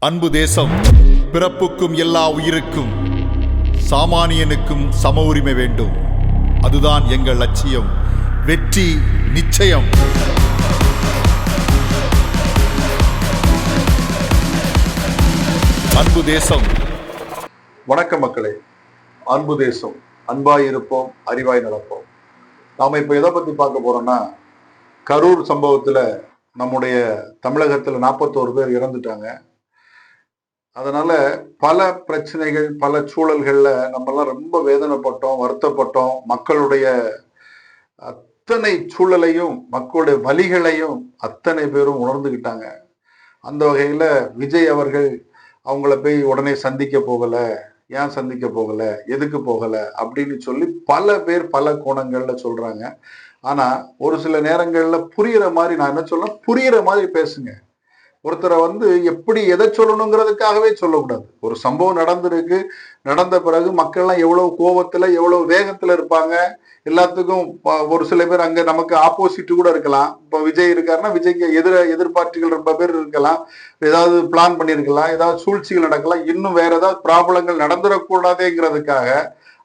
அன்பு தேசம் பிறப்புக்கும் எல்லா உயிருக்கும் சாமானியனுக்கும் சம உரிமை வேண்டும். அதுதான் எங்கள் லட்சியம் வெற்றி நிச்சயம். அன்பு தேசம். வணக்க மக்களே. அன்பு தேசம் அன்பாய் இருப்போம் அறிவாய் நடப்போம். நாம இப்ப எதை பத்தி பார்க்க போறோம்னா கரூர் சம்பவத்துல நம்முடைய தமிழகத்துல நாற்பத்தோரு பேர் இறந்துட்டாங்க. அதனால பல பிரச்சனைகள் பல சூழல்களில் நம்மெல்லாம் ரொம்ப வேதனைப்பட்டோம் வருத்தப்பட்டோம். மக்களுடைய அத்தனை சூழலையும் மக்களுடைய வழிகளையும் அத்தனை பேரும் உணர்ந்துக்கிட்டாங்க அந்த வகையில் விஜய் அவர்கள் அவங்கள போய் உடனே சந்திக்க போகலை. ஏன் சந்திக்க போகலை? எதுக்கு போகலை? அப்படின்னு சொல்லி பல பேர் பல கோணங்களில் சொல்கிறாங்க ஆனால் ஒரு சில நேரங்களில் புரிகிற மாதிரி நான் என்ன சொல்ல புரிகிற மாதிரி பேசுங்க. ஒருத்தரை வந்து எப்படி எதை சொல்லணுங்கிறதுக்காகவே சொல்லக்கூடாது. ஒரு சம்பவம் நடந்திருக்கு நடந்த பிறகு மக்கள்லாம் எவ்வளவு கோபத்துல எவ்வளவு வேகத்துல இருப்பாங்க. எல்லாத்துக்கும் ஒரு சில பேர் அங்க நமக்கு ஆப்போசிட் கூட இருக்கலாம். இப்போ விஜய் இருக்காருன்னா விஜய்க்கு எதிர எதிர்பார்ட்டிகள் ரொம்ப பேர் இருக்கலாம். ஏதாவது பிளான் பண்ணியிருக்கலாம் ஏதாவது சூழ்ச்சிகள் நடக்கலாம். இன்னும் வேற ஏதாவது ப்ராப்ளங்கள் நடந்துடக்கூடாதேங்கிறதுக்காக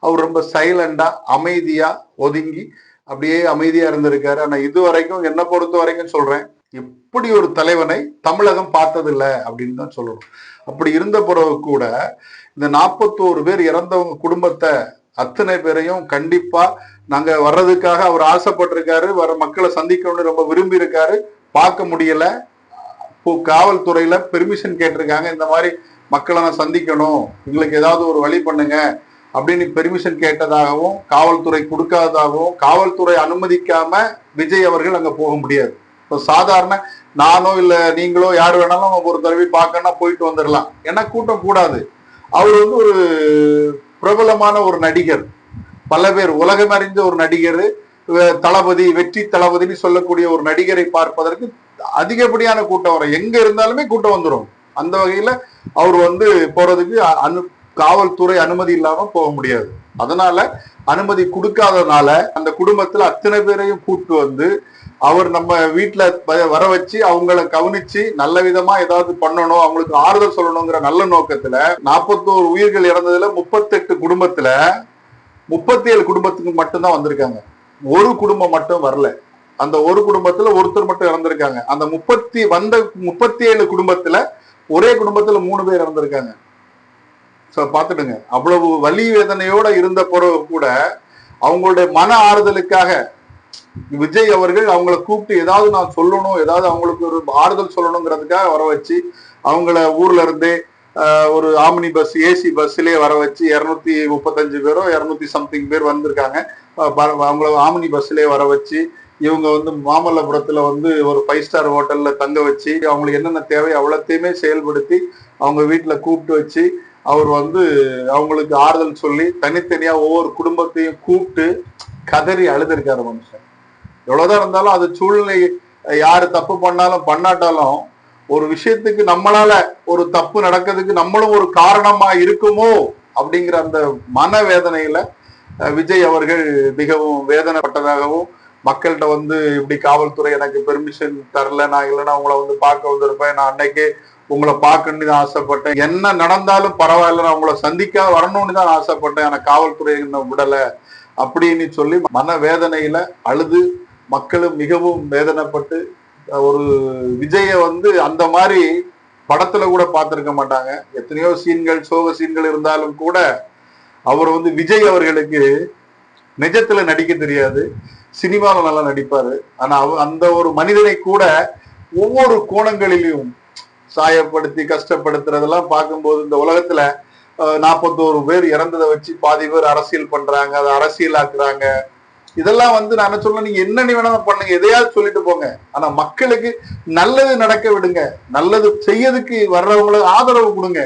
அவர் ரொம்ப சைலண்டா அமைதியா ஒதுங்கி அப்படியே அமைதியா இருந்திருக்காரு. ஆனா இது வரைக்கும் என்னை பொறுத்த வரைக்கும் சொல்றேன் இப்படி ஒரு தலைவனை தமிழகம் பார்த்ததில்ல அப்படின்னு தான் சொல்லணும். அப்படி இருந்த பிறகு கூட இந்த நாற்பத்தோரு பேர் இறந்தவங்க குடும்பத்தை அத்தனை பேரையும் கண்டிப்பா நாங்க வர்றதுக்காக அவர் ஆசைப்பட்டிருக்காரு வர மக்களை சந்திக்கணும்னு ரொம்ப விரும்பி இருக்காரு பார்க்க முடியல. இப்போ காவல்துறையில பெர்மிஷன் கேட்டிருக்காங்க. இந்த மாதிரி மக்களை நான் சந்திக்கணும். எங்களுக்கு ஏதாவது ஒரு வழி பண்ணுங்க அப்படின்னு பெர்மிஷன் கேட்டதாகவும் காவல்துறை கொடுக்காததாகவும் காவல்துறை அனுமதிக்காம விஜய் அவர்கள் அங்க போக முடியாது. இப்போ சாதாரண நானோ இல்லை நீங்களோ யார் வேணாலும் ஒரு தடவை பார்க்கணும்னா போயிட்டு வந்துடலாம். ஏன்னா கூட்டம் கூடாது. அவர் வந்து ஒரு பிரபலமான ஒரு நடிகர். பல பேர் உலகம் அறிந்த ஒரு நடிகர். தளபதி வெற்றி தளபதினு சொல்லக்கூடிய ஒரு நடிகரை பார்ப்பதற்கு அதிகப்படியான கூட்டம் வரும். எங்க இருந்தாலுமே கூட்டம் வந்துடும் அந்த வகையில அவர் வந்து போறதுக்கு அனு காவல்துறை அனுமதி இல்லாம போக முடியாது. அதனால அனுமதி கொடுக்காதனால அந்த குடும்பத்துல அத்தனை பேரையும் கூட்டு வந்து அவர் நம்ம வீட்டுல வ- வர வச்சு அவங்கள கவனிச்சு நல்ல விதமா ஏதாவது பண்ணணும் அவங்களுக்கு ஆறுதல் சொல்லணுங்கிற நல்ல நோக்கத்துல நாற்பத்தோரு உயிர்கள் இறந்ததுல முப்பத்தெட்டு குடும்பத்துல முப்பத்தி ஏழு குடும்பத்துக்கு மட்டும்தான் வந்திருக்காங்க. ஒரு குடும்பம் மட்டும் வரல. அந்த ஒரு குடும்பத்துல ஒருத்தர் மட்டும் இறந்திருக்காங்க. அந்த முப்பத்தி வந்த முப்பத்தி ஏழு குடும்பத்துல ஒரே குடும்பத்துல மூணு பேர் இறந்திருக்காங்க. ஸோ பார்த்துடுங்க. அவ்வளவு வலி வேதனையோட இருந்த பிறகு கூட அவங்களுடைய மன ஆறுதலுக்காக விஜய் அவர்கள் அவங்கள கூப்பிட்டு ஏதாவது நான் சொல்லணும் ஏதாவது அவங்களுக்கு ஒரு ஆறுதல் சொல்லணுங்கிறதுக்காக வர வச்சு அவங்கள ஊர்ல இருந்தே ஒரு ஆமினி பஸ் ஏசி பஸ்லயே வர வச்சு இரநூத்தி முப்பத்தஞ்சு பேரோ இரநூத்தி சம்திங் பேர் வந்திருக்காங்க. அவங்கள ஆமினி பஸ்லயே வர வச்சு இவங்க வந்து மாமல்லபுரத்துல வந்து ஒரு ஃபைவ் ஸ்டார் ஹோட்டல்ல தங்க வச்சு அவங்களுக்கு என்னென்ன தேவை அவ்வளோத்தையுமே செயல்படுத்தி அவங்க வீட்டுல கூப்பிட்டு வச்சு அவர் வந்து அவங்களுக்கு ஆறுதல் சொல்லி தனித்தனியா ஒவ்வொரு குடும்பத்தையும் கூப்பிட்டு கதறி அழுதுருக்காரு மனுஷன். எவ்வளவுதான் இருந்தாலும் அது சூழ்நிலை யாரு தப்பு பண்ணாலும் பண்ணாட்டாலும் ஒரு விஷயத்துக்கு நம்மளால ஒரு தப்பு நடக்கிறதுக்கு நம்மளும் ஒரு காரணமா இருக்குமோ அப்படிங்கிற அந்த மன வேதனையில விஜய் அவர்கள் மிகவும் வேதனைப்பட்டதாகவும் மக்கள்கிட்ட வந்து இப்படி காவல்துறை எனக்கு பெர்மிஷன் தரல நான் இல்லைன்னா உங்களை வந்து பார்க்க வந்திருப்பேன் நான் அன்னைக்கே உங்களை பார்க்கணும்னு தான் ஆசைப்பட்டேன். என்ன நடந்தாலும் பரவாயில்ல நான் உங்களை சந்திக்க வரணும்னு தான் ஆசைப்பட்டேன் ஆனா காவல்துறை என்ன விடல அப்படின்னு சொல்லி மன வேதனையில அழுது மக்களும் மிகவும் வேதனைப்பட்டு ஒரு விஜய வந்து அந்த மாதிரி படத்துல கூட பார்த்துருக்க மாட்டாங்க. எத்தனையோ சீன்கள் சோக சீன்கள் இருந்தாலும் கூட அவர் வந்து விஜய் அவர்களுக்கு நிஜத்துல நடிக்க தெரியாது. சினிமாவில் நல்லா நடிப்பாரு. ஆனா அவ அந்த ஒரு மனிதனை கூட ஒவ்வொரு கோணங்களிலும் சாயப்படுத்தி கஷ்டப்படுத்துறதெல்லாம் பார்க்கும்போது இந்த உலகத்துல நாற்பத்தோரு பேர் இறந்ததை வச்சு பாதி பேர் அரசியல் பண்றாங்க. அதை அரசியலாக்குறாங்க. இதெல்லாம் வந்து நான் என்ன சொல்ல நீங்க என்ன நீ வேணாலும் பண்ணுங்க எதையாவது சொல்லிட்டு போங்க. ஆனா மக்களுக்கு நல்லது நடக்க விடுங்க. நல்லது செய்யறதுக்கு வர்றவங்களுக்கு ஆதரவு கொடுங்க.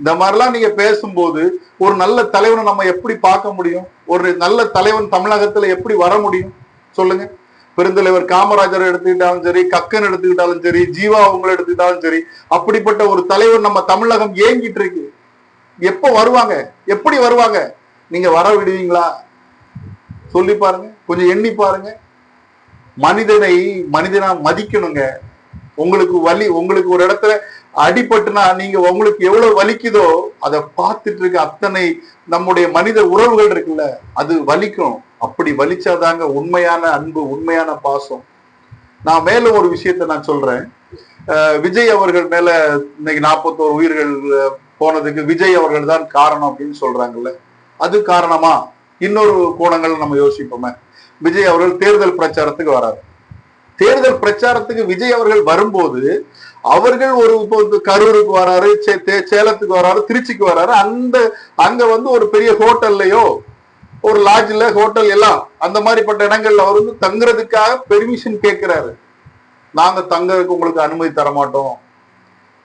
இந்த மாதிரிலாம் நீங்க பேசும்போது ஒரு நல்ல தலைவனை நம்ம எப்படி பார்க்க முடியும்? ஒரு நல்ல தலைவன் தமிழகத்துல எப்படி வர முடியும்? சொல்லுங்க. பெருந்தலைவர் காமராஜர் எடுத்துக்கிட்டாலும் சரி கக்கன் எடுத்துக்கிட்டாலும் சரி ஜீவா அவங்களை எடுத்துக்கிட்டாலும் சரி அப்படிப்பட்ட ஒரு தலைவர் நம்ம தமிழகம் ஏங்கிட்டு இருக்கு. எப்போ வருவாங்க? எப்படி வருவாங்க? நீங்க வர விடுவீங்களா? சொல்லி பாருங்க கொஞ்சம் எண்ணி பாருங்க. மனிதனை மனிதனா மதிக்கணுங்க. உங்களுக்கு வலி உங்களுக்கு ஒரு இடத்துல அடிபட்டுனா நீங்க உங்களுக்கு எவ்வளவு வலிக்குதோ அதை பார்த்துட்டு இருக்க அத்தனை நம்முடைய மனித உறவுகள் இருக்குல்ல அது வலிக்கும். அப்படி வலிச்சாதாங்க உண்மையான அன்பு உண்மையான பாசம். நான் மேலும் ஒரு விஷயத்த நான் சொல்றேன். விஜய் அவர்கள் மேல இன்னைக்கு நாற்பத்தோரு உயிர்கள் போனதுக்கு விஜய் அவர்கள் தான் காரணம் அப்படின்னு சொல்றாங்கல்ல. அது காரணமா? இன்னொரு கோணங்கள் நம்ம யோசிப்போமே. விஜய் அவர்கள் தேர்தல் பிரச்சாரத்துக்கு வராரு. தேர்தல் பிரச்சாரத்துக்கு விஜய் அவர்கள் வரும்போது அவர்கள் ஒரு இப்போ கரூருக்கு வராரு சே- தே- சேலத்துக்கு வராரு திருச்சிக்கு வராரு. அந்த அங்க வந்து ஒரு பெரிய ஹோட்டல்லையோ ஒரு லாட்ஜ்ல ஹோட்டல் எல்லாம் அந்த மாதிரிப்பட்ட இடங்கள்ல அவர் வந்து தங்குறதுக்காக பெர்மிஷன் கேட்கிறாரு நாங்க தங்கறதுக்கு உங்களுக்கு அனுமதி தர மாட்டோம்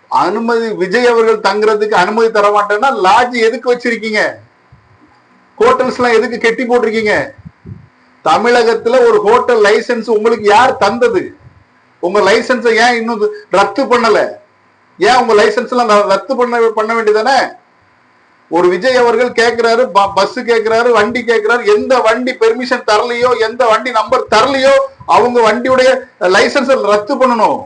அனுமதி விஜய் அவர்கள் தங்குறதுக்கு அனுமதி தர மாட்டேன்னா லாட்ஜ் எதுக்கு வச்சிருக்கீங்க? ஹோட்டல்ஸ் எல்லாம் எதுக்கு கெட்டி போட்டிருக்கீங்க? தமிழகத்துல ஒரு ஹோட்டல் லைசென்ஸ் உங்களுக்கு யார் தந்தது? உங்க லைசென்ஸை ஏன் இன்னும் ரத்து பண்ணல? ஏன் உங்க லைசென்ஸ் எல்லாம் ரத்து பண்ண பண்ண வேண்டியதானே? ஒரு விஜய் அவர்கள் கேட்கிறாரு பஸ் கேட்கிறாரு வண்டி கேட்கிறாரு எந்த வண்டி பெர்மிஷன் தரலையோ எந்த வண்டி நம்பர் தரலையோ அவங்க வண்டியுடைய லைசென்ஸ் ரத்து பண்ணணும்.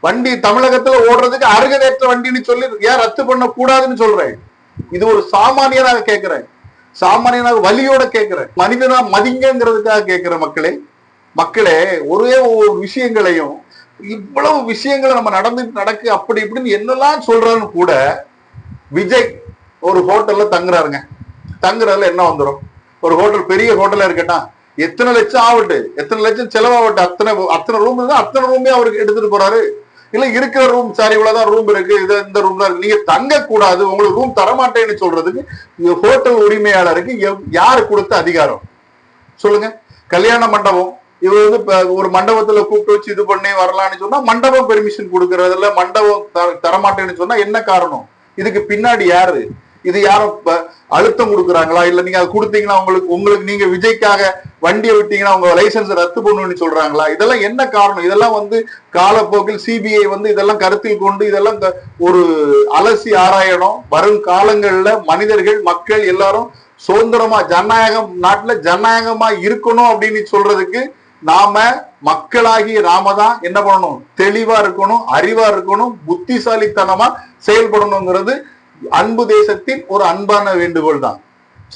வண்டி தமிழகத்துல ஓடுறதுக்கு அருகதேற்ற வண்டின்னு சொல்லி ஏன் ரத்து பண்ண கூடாதுன்னு சொல்றேன்? இது ஒரு சாமானியனாக கேட்கிறேன். சாமானியனாக வலியோட கேட்கிறேன். மனிதனா மதிங்கிறதுக்காக கேட்கிற மக்களே மக்களே ஒரே ஒரு விஷயங்களையும் இவ்வளவு விஷயங்களை நம்ம நடந்து நடக்கு அப்படி இப்படின்னு என்னெல்லாம் சொல்றான்னு கூட விஜய் ஒரு ஹோட்டல்ல தங்குறாருங்க. தங்குறதுல என்ன வந்துடும் ஒரு ஹோட்டல் பெரிய ஹோட்டலா இருக்கட்டும் எத்தனை லட்சம் ஆகட்டு எத்தனை லட்சம் செலவாகட்டும் அத்தனை அத்தனை ரூம் இருந்தா அத்தனை ரூமே அவருக்கு எடுத்துட்டு போறாரு. இல்ல இருக்கிற ரூம் சார் இவ்வளவுதான் ரூம் இருக்கு. இது இந்த ரூம் தான் இருக்கு. நீங்க தங்க கூடாது உங்களுக்கு ரூம் தரமாட்டேன்னு சொல்றதுக்கு இந்த ஹோட்டல் உரிமையாளருக்கு யாரு கொடுத்த அதிகாரம்? சொல்லுங்க. கல்யாண மண்டபம். இவர் வந்து ஒரு மண்டபத்துல கூப்பிட்டு வச்சு இது பண்ணி வரலாம்னு சொன்னா மண்டபம் பெர்மிஷன் கொடுக்கறதுல மண்டபம் தரமாட்டேன்னு சொன்னா என்ன காரணம்? இதுக்கு பின்னாடி யாரு? இது யாரும் அழுத்தம் கொடுக்குறாங்களா? இல்ல நீங்க அது கொடுத்தீங்கன்னா உங்களுக்கு உங்களுக்கு நீங்க விஜய்க்காக வண்டியை விட்டீங்கன்னா உங்க லைசன்ஸ் ரத்து பண்ணுன்னு சொல்றாங்களா? இதெல்லாம் என்ன காரணம்? இதெல்லாம் வந்து காலப்போக்கில் சிபிஐ வந்து இதெல்லாம் கருத்தில் கொண்டு இதெல்லாம் ஒரு அலசி ஆராயணும். வரும் காலங்கள்ல மனிதர்கள் மக்கள் எல்லாரும் சுதந்திரமா ஜனநாயகம் நாட்டுல ஜனநாயகமா இருக்கணும் அப்படின்னு சொல்றதுக்கு நாம மக்களாகிய நாம தான் என்ன பண்ணணும்? தெளிவா இருக்கணும் அறிவா இருக்கணும் புத்திசாலித்தனமா செயல்படணுங்கிறது அன்பு தேசத்தின் ஒரு அன்பான வேண்டுகோள் தான்.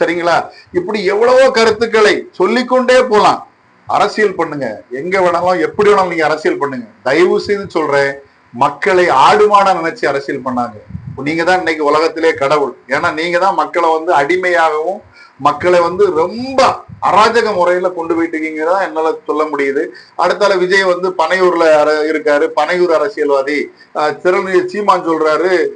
சரிங்களா? இப்படி எவ்வளவோ கருத்துக்களை சொல்லிக்கொண்டே போலாம். அரசியல் பண்ணுங்க. எங்க வேணாலும் எப்படி வேணாலும் நீங்க அரசியல் பண்ணுங்க. தயவு செய்து சொல்றேன் மக்களை ஆடுமாடா நினைச்சு அரசியல் பண்ணாங்க. நீங்க தான் இன்னைக்கு உலகத்திலே கடவுள். ஏன்னா நீங்க தான் மக்களை வந்து அடிமையாகவும் மக்களை வந்து ரொம்ப அராஜக முறையில கொண்டு போயிட்டு இருக்கீங்கதான் என்னால சொல்ல முடியுது. அடுத்தால விஜய் வந்து பனையூர்ல அர- இருக்காரு. பனையூர் அரசியல்வாதி. திருநெல்வேலி சீமான் சொல்றாரு.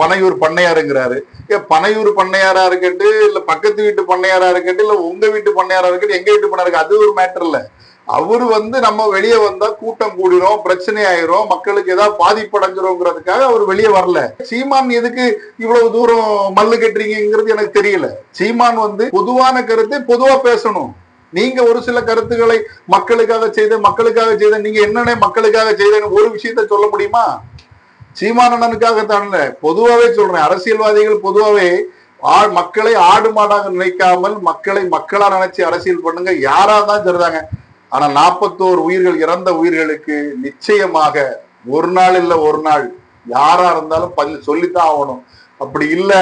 பனையூர் பண்ணையாருங்கிறாரு. ஏ பனையூர் பண்ணையாரா இருக்கட்டு இல்ல பக்கத்து வீட்டு பண்ணையாரா இருக்கட்டு இல்ல உங்க வீட்டு பண்ணையாரா இருக்கட்டு எங்க வீட்டு பண்ணையா இருக்கு அது ஒரு மேட்டர் இல்ல. அவரு வந்து நம்ம வெளியே வந்தா கூட்டம் கூடிரும் பிரச்சனை ஆயிரும் மக்களுக்கு ஏதாவது பாதிப்படைஞ்சிரும்ங்கிறதுக்காக அவர் வெளியே வரல. சீமான் எதுக்கு இவ்வளவு தூரம் மல்லு கட்டுறீங்கிறது எனக்கு தெரியல. சீமான் வந்து பொதுவான கருத்தை பொதுவா பேசணும். நீங்க ஒரு சில கருத்துக்களை மக்களுக்காக செய்த மக்களுக்காக செய்த நீங்க என்னென்ன மக்களுக்காக செய்தன்னு ஒரு விஷயத்த சொல்ல முடியுமா? சீமானனுக்காக தானே பொதுவாகவே சொல்றேன். அரசியல்வாதிகள் பொதுவாகவே மக்களை ஆடு மாடாக நினைக்காமல் மக்களை மக்களா நினைச்சு அரசியல் பண்ணுங்க. யாரா தான் சரிதாங்க. ஆனா நாற்பத்தோரு உயிர்கள் இறந்த உயிர்களுக்கு நிச்சயமாக ஒரு நாள் இல்ல ஒரு நாள் யாரா இருந்தாலும் பதில் சொல்லித்தான் ஆகணும். அப்படி இல்ல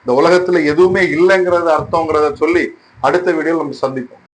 இந்த உலகத்துல எதுவுமே இல்லைங்கிறது அர்த்தங்கிறத சொல்லி அடுத்த வீடியோவில் நம்ம சந்திப்போம்.